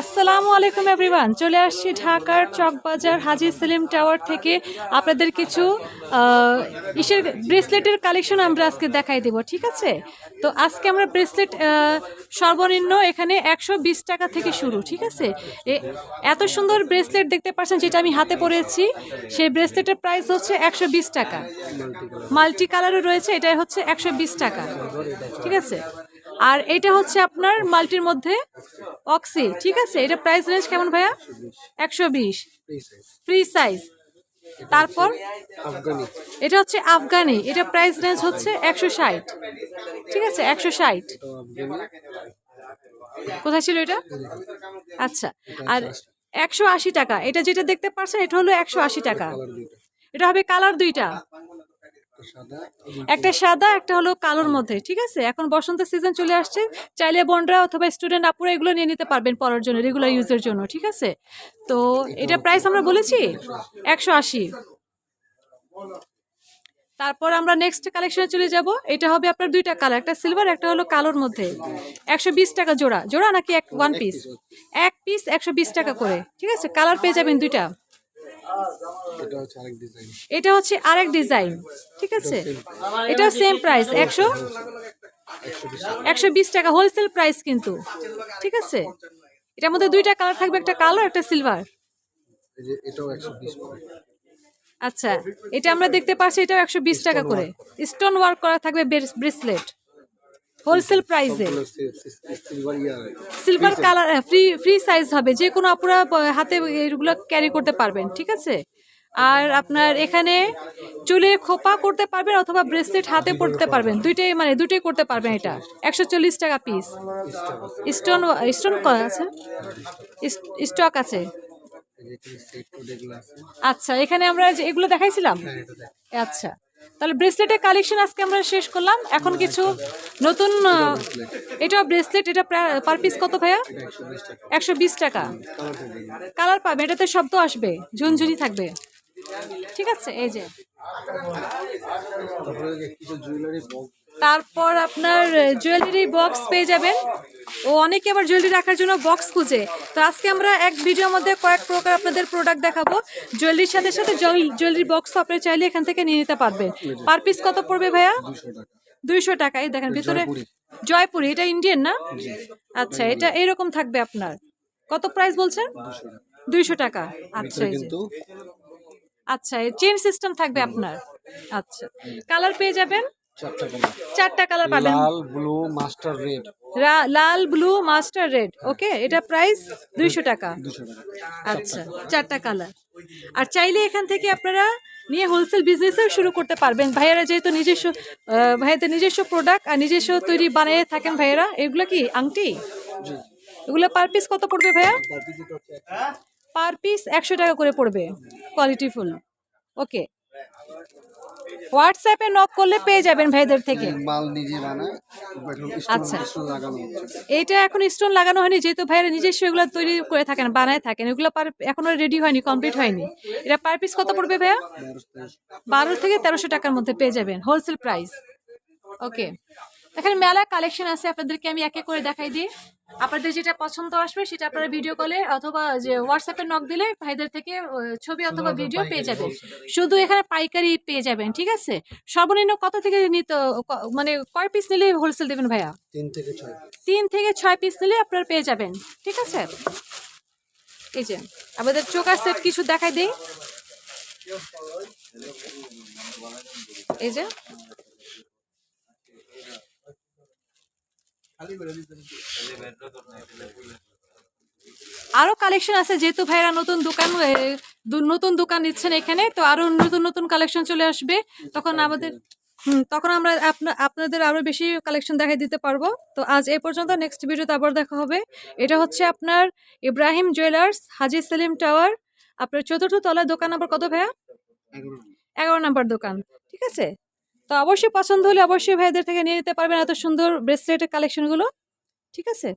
আসসালামু আলাইকুম এভরিওয়ান চলে আসছি ঢাকার চকবাজার হাজি সেলিম টাওয়ার থেকে। আপনাদের কিছু ইসের ব্রেসলেটের কালেকশন আমরা আজকে দেখাই দেব, ঠিক আছে? তো আজকে আমরা ব্রেসলেট সর্বনিম্ন এখানে একশো বিশ টাকা থেকে শুরু, ঠিক আছে? এত সুন্দর ব্রেসলেট দেখতে পাচ্ছেন যেটা আমি হাতে পরেছি। সেই ব্রেসলেটের প্রাইস হচ্ছে একশো বিশ টাকা। মাল্টি কালারও রয়েছে, এটাই হচ্ছে একশো বিশ টাকা, ঠিক আছে? আর এটা হচ্ছে আপনার মাল্টির মধ্যে অক্সি ঠিক আছে? এটা প্রাইস রেঞ্জ কেমন ভাইয়া? একশো বিশ। ফ্রি সাইজ তারপর? এটা হচ্ছে আফগানি। এটা প্রাইস রেঞ্জ হচ্ছে একশো ষাট। ঠিক আছে? একশো ষাট। কোথায় ছিল এটা? আচ্ছা। আর একশো আশি। টাকা। এটা যেটা দেখতে পাচ্ছেন এটা হলো একশো আশি টাকা। এটা হবে কালার দুইটা। একটা সাদা একটা হলো কালোর মধ্যে ঠিক আছে? এখন বসন্ত সিজন চলে আসছে চাইলে বোনরা অথবা স্টুডেন্ট আপুরা এগুলো নিয়ে নিতে পারবেন পড়ার জন্য রেগুলার ইউজের জন্য ঠিক আছে? তো এটা প্রাইস আমরা বলেছি? একশো আশি। তারপর আমরা নেক্সট কালেকশনে চলে যাব এটা হবে আপনার দুইটা কালার একটা সিলভার একটা হলো কালোর মধ্যে। একশো বিশ টাকা জোড়া জোড়া নাকি এক ওয়ান পিস এক পিস একশো বিশ টাকা করে ঠিক আছে? কালার পেয়ে যাবেন দুইটা। এটা হচ্ছে আরেক ডিজাইন ঠিক আছে? এটাও সেম প্রাইস একশো? একশো বিশ টাকা হোলসেল প্রাইস কিন্তু ঠিক আছে? এটার মধ্যে দুইটা কালার থাকবে একটা কালো একটা সিলভার আচ্ছা এটা আমরা দেখতে পাচ্ছি এটাও একশো বিশ টাকা করে। স্টোন ওয়ার্ক করা থাকবে ব্রেসলেট হোলসেল প্রাইসে silver colour free free size হবে। যে কোনো আপনারা হাতে এগুলো ক্যারি করতে পারবেন ঠিক আছে? আর আপনার এখানে চুলে খোপা করতে পারবেন অথবা ব্রেসলেট হাতে পড়তে পারবেন। দুইটাই মানে দুটোই করতে পারবেন এটা। একশো চল্লিশ টাকা পিস স্টোন স্টোন আছে? স্টক আছে। আচ্ছা এখানে আমরা যে এগুলো দেখাইছিলাম? হ্যাঁ আচ্ছা। তাহলে ব্রেসলেটের কালেকশন আজকে আমরা শেষ করলাম। এখন কিছু নতুন এটা ব্রেসলেট এটা পার পিস কত ভাইয়া? একশো বিশ টাকা। কালার পাবে, এটাতে শব্দ আসবে, ঝুনঝুনি থাকবে। ঠিক আছে, এই যে। তারপর আপনার জুয়েলারি বক্স পেয়ে যাবেন। ও অনেকে আবার জুয়েলারি রাখার জন্য বক্স খুঁজে। তো আজকে আমরা এক ভিডিওর মধ্যে কয়েক প্রকার আপনাদের প্রোডাক্ট দেখাবো। জুয়েলারির সাথে সাথে জুয়েলারি বক্স আপনি চাইলে এখান থেকে নিয়ে নিতে পারবেন। পার পিস কত পড়বে ভাইয়া? দুইশো টাকা। এই দেখেন ভিতরে জয়পুরি। এটা ইন্ডিয়ান না? আচ্ছা এটা এরকম থাকবে আপনার। কত প্রাইস বলছেন? দুইশো টাকা। আচ্ছা আচ্ছা চেন সিস্টেম থাকবে আপনার। আচ্ছা। কালার পেয়ে যাবেন। চারটা কালার পাবেন। লাল ব্লু মাস্টার রেড লাল ব্লু মাস্টার রেড ওকে এটা প্রাইস দুইশো টাকা। আচ্ছা চারটা কালার আর চাইলে এখান থেকে আপনারা নিয়ে হোলসেল বিজনেসও শুরু করতে পারবেন। ভাইয়েরা যেহেতু নিজস্ব ভাইয়াদের নিজস্ব প্রোডাক্ট আর নিজস্ব তৈরি বানিয়ে থাকেন ভাইয়েরা এগুলো কি আংটি? এগুলো পার পিস কত পড়বে ভাইয়া? পার পিস একশো টাকা করে পড়বে। কোয়ালিটি ফুল ওকে হোয়াটসঅ্যাপে নক করলে পেয়ে যাবেন ভাইদের থেকে। মাল নিজে বানায় এখন আচ্ছা। স্টোন স্টোন লাগানো এইটা এখন স্টোন লাগানো হয়নি যেহেতু ভাইরা নিজস্ব এগুলো তৈরি করে থাকেন বানায় থাকেন এগুলো এখনও রেডি হয়নি কমপ্লিট হয়নি। এটা পার পিস কত পড়বে ভাইয়া? বারো থেকে তেরোশো টাকার মধ্যে পেয়ে যাবেন হোলসেল প্রাইস ওকে এখানে মেলা কালেকশন আছে আপনাদেরকে আমি একে করে দেখাই দিই। আপনাদের যেটা পছন্দ আসবে সেটা আপনারা ভিডিও কলে অথবা যে হোয়াটসঅ্যাপে নক দিলে ভাইদের থেকে ছবি অথবা ভিডিও পেয়ে যাবেন। শুধু এখানে পাইকারি পেয়ে যাবেন ঠিক আছে? সর্বনিম্ন কত থেকে নিতে মানে কয় পিস নিলে হোলসেল দেবেন ভাইয়া? তিন থেকে ছয় তিন থেকে ছয় পিস নিলে আপনারা পেয়ে যাবেন ঠিক আছে? এই যে আমাদের চোকার সেট কিছু দেখাই দিই। এই যে আরও কালেকশন আছে যেহেতু ভাইরা নতুন দোকান নতুন দোকান নিচ্ছেন এখানে তো আরও নতুন নতুন কালেকশন চলে আসবে। তখন আমাদের হুম, তখন আমরা আপনাদের আরও বেশি কালেকশন দেখাই দিতে পারব। তো আজ এই পর্যন্ত নেক্সট ভিডিওতে আবার দেখা হবে। এটা হচ্ছে আপনার ইব্রাহিম জুয়েলার্স হাজি সেলিম টাওয়ার আপনার চতুর্থ তলার দোকান নাম্বার কত ভাইয়া? এগারো নাম্বার দোকান। ঠিক আছে? তো অবশ্যই পছন্দ হলে অবশ্যই ভাইদের থেকে নিয়ে নিতে পারবেন এত সুন্দর ব্রেসলেটের কালেকশনগুলো ঠিক আছে?